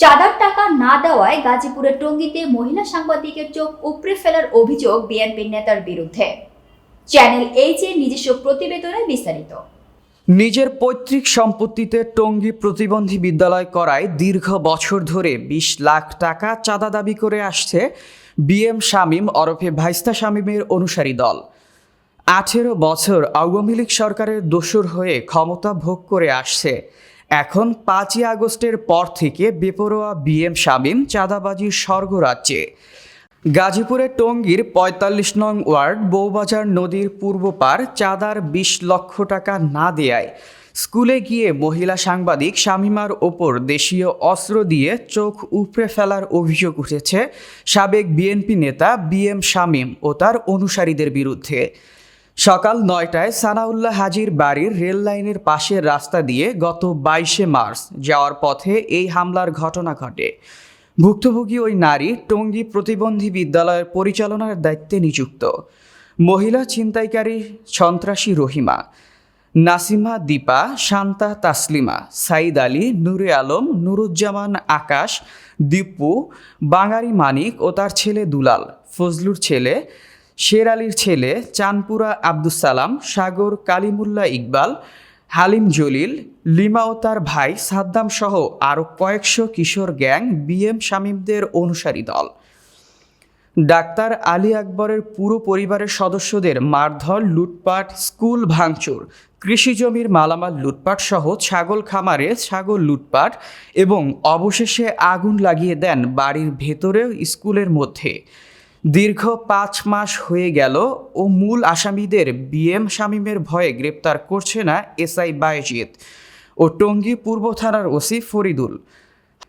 চাঁদার টাকা না দেওয়ায় গাজীপুরের টঙ্গীতে মহিলা সাংবাদিকের চোখ উপড়ে ফেলার অভিযোগ বিএনপি নেতার বিরুদ্ধে। চ্যানেল এইচ এর নিজস্ব প্রতিবেদনে বিস্তারিত। নিজের পৈতৃক সম্পত্তিতে টঙ্গী প্রতিবন্ধী বিদ্যালয় করায় দীর্ঘ বছর ধরে বিশ লাখ টাকা চাঁদা দাবি করে আসছে বিএম শামীম ওরফে ভাইস্তা শামীমের অনুসারী দল। আঠেরো বছর আওয়ামী লীগ সরকারের দোসর হয়ে ক্ষমতা ভোগ করে আসছে এখন পাঁচই আগস্টের পর থেকে বেপরোয়া বিএম শামীম চাঁদাবাজির স্বর্গরাজ্যে। গাজীপুরে টঙ্গীর পঁয়তাল্লিশ নং ওয়ার্ড বৌবাজার নদীর পূর্ব পার চাঁদার বিশ লক্ষ টাকা না দেয়ায় স্কুলে গিয়ে মহিলা সাংবাদিক শামিমার ওপর দেশীয় অস্ত্র দিয়ে চোখ উপড়ে ফেলার অভিযোগ উঠেছে সাবেক বিএনপি নেতা বিএম শামীম ও তার অনুসারীদের বিরুদ্ধে। সকাল নয়টায় সানাউল্লাহ হাজির বাড়ির রেল লাইনের পাশের রাস্তা দিয়ে গত বাইশে মার্চ যাওয়ার পথে এই হামলার ঘটনা ঘটে। ভুক্তভোগী ওই নারী টঙ্গী প্রতিবন্ধী বিদ্যালয়ের পরিচালনার দায়িত্বে নিযুক্ত। মহিলা ছিনতাইকারী সন্ত্রাসী রহিমা, নাসিমা দীপা, শান্তা তাসলিমা, সাইদ আলী, নুরে আলম, নুরুজ্জামান আকাশ, দীপু বাঙারি মানিক ও তার ছেলে দুলাল, ফজলুর ছেলে শের আলীর ছেলে চানপুরা আব্দুস সালাম, সাগর কালিমুল্লাহ ইকবাল, হালিম জলিল, লিমা ও তার ভাই সাদ্দাম সহ আরও কয়েকশো কিশোর গ্যাং বিএম শামীমদের অনুসারী দল। ডাক্তার আলী আকবরের পুরো পরিবারের সদস্যদের মারধর, লুটপাট, স্কুল ভাঙচুর, কৃষি জমির মালামাল লুটপাট সহ ছাগল খামারে ছাগল লুটপাট এবং অবশেষে আগুন লাগিয়ে দেন বাড়ির ভেতরেও স্কুলের মধ্যে। দীর্ঘ পাঁচ মাস হয়ে গেল ও মূল আসামিদের বিএম শামীমের ভয়ে গ্রেপ্তার করছে না এসআই বায়েজিৎ ও টঙ্গী পূর্ব থানার ওসি ফরিদুল।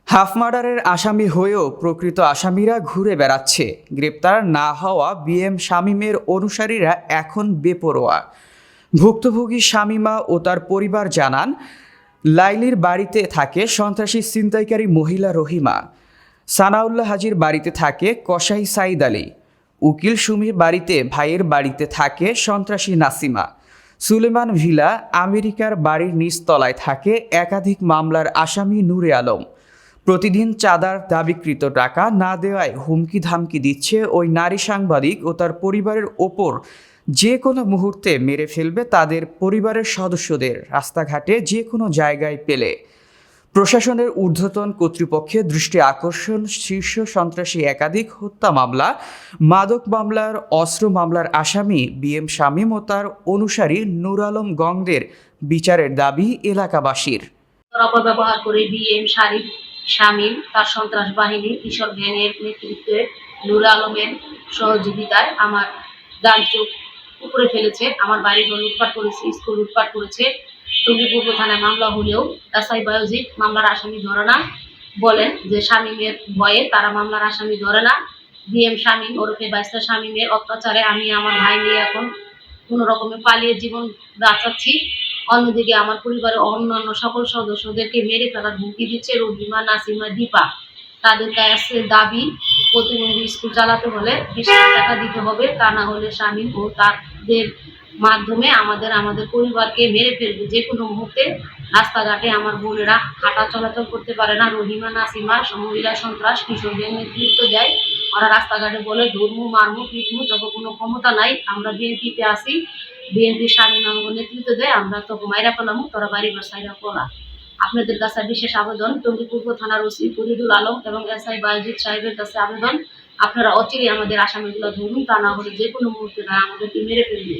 হাফ মার্ডারের আসামি হয়েও প্রকৃত আসামিরা ঘুরে বেড়াচ্ছে। গ্রেপ্তার না হওয়া বিএম শামীমের অনুসারীরা এখন বেপরোয়া। ভুক্তভোগী শামীমা ও তার পরিবার জানান, লাইলির বাড়িতে থাকে সন্ত্রাসী ছিনতাইকারী মহিলা রহিমা। সানাউল্লাহ হাজির বাড়িতে থাকে কসাই সাইদ আলী। উকিল সুমির বাড়িতে ভাইয়ের বাড়িতে থাকে সন্ত্রাসী নাসিমা। সুলেমান ভিলা আমেরিকার বাড়ির নিচতলায় থাকে একাধিক মামলার আসামি নূরে আলম। প্রতিদিন চাঁদার দাবিকৃত টাকা না দেওয়ায় হুমকি ধামকি দিচ্ছে ওই নারী সাংবাদিক ও তার পরিবারের ওপর। যে কোনো মুহূর্তে মেরে ফেলবে তাদের পরিবারের সদস্যদের। রাস্তাঘাটে যে কোনো জায়গায় পেলে। প্রশাসনের ঊর্ধ্বতন কর্তৃপক্ষের দৃষ্টি আকর্ষণ, শীর্ষ সন্ত্রাসী একাধিক হত্যা মামলা, মাদক মামলার, অস্ত্র মামলার আসামি বিএম শামীম ও তার অনুসারী নুর আলম গংদের বিচারের দাবি এলাকাবাসীর। অপব্যবহার করে বিএম শারিফ শামীম, তার সন্ত্রাস বাহিনী কিশোর গ্যাংয়ের নেতৃত্বে নূর আলমের সহযোগিতায় আমার ডান চোখ উপরে ফেলেছে, আমার বাড়ি লুটপাট করেছে, স্কুল লুটপাট করেছে। টঙ্গী পূর্ব থানায় মামলা হলেও এসআই বায়োজিৎ মামলার আসামি ধরে না। বলেন যে শামীমের ভয়ে তারা মামলার আসামি ধরে না। বিএম শামীম ওরফে বাইস্তা শামীমের অত্যাচারে আমি আমার ভাই নিয়ে এখন কোনো রকমে পালিয়ে জীবন বাঁচাচ্ছি। অন্যদিকে আমার পরিবারের অন্যান্য সকল সদস্যদেরকে মেরে ফেলার হুমকি দিচ্ছে রহিমা, নাসিমা, দীপা। তাদের কাছে দাবি, প্রতিবন্ধী স্কুল চালাতে হলে বিশ টাকা দিতে হবে। তা না হলে স্বামী ও তাদের মাধ্যমে আমাদের আমাদের পরিবারকে মেরে ফেলবে। যে কোনো মুহূর্তে রাস্তাঘাটে আমার বোনেরা হাঁটা চলাচল করতে পারে না। রহিমা, নাসিমা, মহিলা সন্ত্রাস, কিশোরদের নেতৃত্ব দেয়। ওরা রাস্তাঘাটে বলে, ধর্ম, মারমু পিটমু যখন কোনো ক্ষমতা নাই, আমরা বিএনপিতে আসি বিএনপি স্বামী আমাকে নেতৃত্ব দেয়, আমরা তখন মাইরা পেলাম তোরা বাড়ি বাসাইরা পড়া আপনাদের কাছে বিশেষ আবেদন টঙ্গী পূর্ব থানার ওসি ফরিদুল আলম এবং এসআই বায়জিৎ সাহেবের কাছে আবেদন। আপনারা অচিরে আমাদের আসামিগুলো ধরুন, তা না হলে যে কোনো মুহূর্তে তারা আমাদেরকে মেরে ফেলবে।